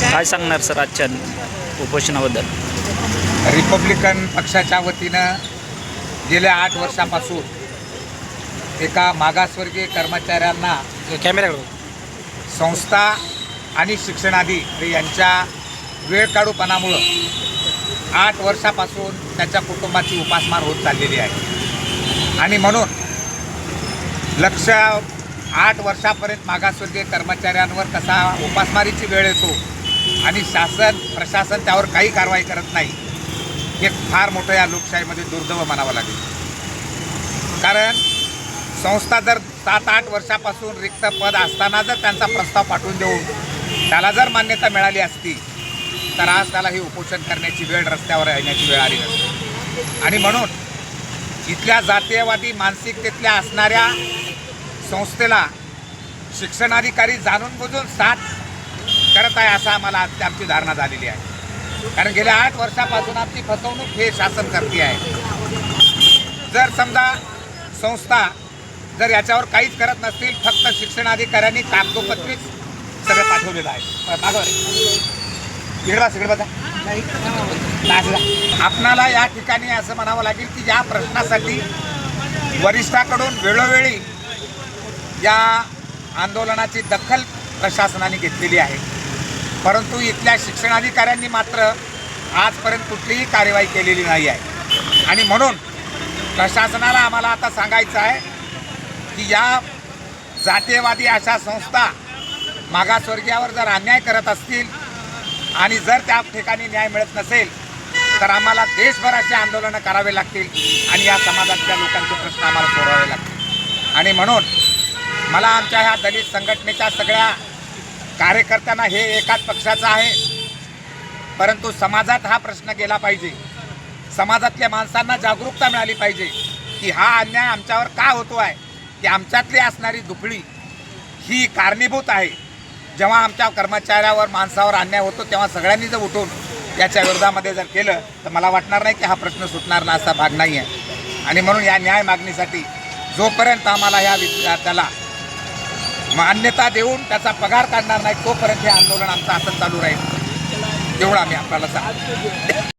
काय? सांगणार सर आजच्या उपोषणाबद्दल? रिपब्लिकन पक्षाच्या वतीनं गेल्या आठ वर्षापासून एका मागासवर्गीय कर्मचाऱ्यांना कॅमेऱ्याकडे संस्था आणि शिक्षणाधी यांच्या वेळ काढूपणामुळं आठ वर्षापासून त्याच्या कुटुंबाची उपासमार होत चाललेली आहे. आणि म्हणून लक्ष आठ वर्षापर्यंत मागासवर्गीय कर्मचाऱ्यांवर कसा उपासमारीची वेळ येतो आणि शासन प्रशासन त्यावर काही कारवाई करत नाही. हे फार मोठं या लोकशाहीमध्ये दुर्दैव म्हणावं लागेल. कारण संस्था जर सात आठ वर्षापासून रिक्त पद असताना जर त्यांचा प्रस्ताव पाठवून देऊन त्याला जर मान्यता मिळाली असती तर आज त्याला ही उपोषण करण्याची वेळ रस्त्यावर येण्याची वेळ आली नसती. आणि म्हणून इथल्या जातीयवादी मानसिकतेतल्या असणाऱ्या संस्थेला शिक्षणाधिकारी जाणून बुजून सात करत आहे असं आम्हाला आज आमची धारणा झालेली आहे. कारण गेल्या आठ वर्षापासून आमची फसवणूक हे शासन करते आहे. जर समजा संस्था जर याच्यावर काहीच करत नसतील फक्त शिक्षणाधिकाऱ्यांनी कागदोपत्रीच सगळं पाठवलेलं आहे. इकडे आपणाला या ठिकाणी असं म्हणावं लागेल की या प्रश्नासाठी वरिष्ठाकडून वेळोवेळी या आंदोलनाची दखल प्रशासनाने घेतलेली आहे. परंतु इथल्या शिक्षणाधिकाऱ्यांनी मात्र आजपर्यंत कुठलीही कार्यवाही केलेली नाही आहे. आणि म्हणून प्रशासनाला आम्हाला आता सांगायचं आहे की या जातीयवादी अशा संस्था मागासवर्गीयावर जर अन्याय करत असतील आणि जर त्या ठिकाणी न्याय मिळत नसेल तर आम्हाला देशभराचे आंदोलनं करावे लागतील आणि या समाजातल्या लोकांचे प्रश्न आम्हाला सोडवावे लागतील. आणि म्हणून मला आमच्या ह्या दलित संघटनेच्या सगळ्या कार्यकर्त्यांना हे एकाच पक्षाचं आहे. परंतु समाजात हा प्रश्न गेला पाहिजे. समाजातल्या माणसांना जागरूकता मिळाली पाहिजे की हा अन्याय आमच्यावर का होतो आहे की आमच्यातली असणारी दुफळी ही कारणीभूत आहे. जेव्हा आमच्या कर्मचाऱ्यावर माणसावर अन्याय होतो तेव्हा सगळ्यांनी जर उठून याच्या विरोधामध्ये जर केलं तर मला वाटणार नाही की हा प्रश्न सुटणार ना असा भाग नाही आहे आणि म्हणून या न्याय मागणीसाठी जोपर्यंत आम्हाला ह्या विद्यार्थ्याला मान्यता देऊन त्याचा पगार काढणार नाही तोपर्यंत हे आंदोलन आमचं असं चालू राहील. तेवढं आम्ही आपल्याला सांग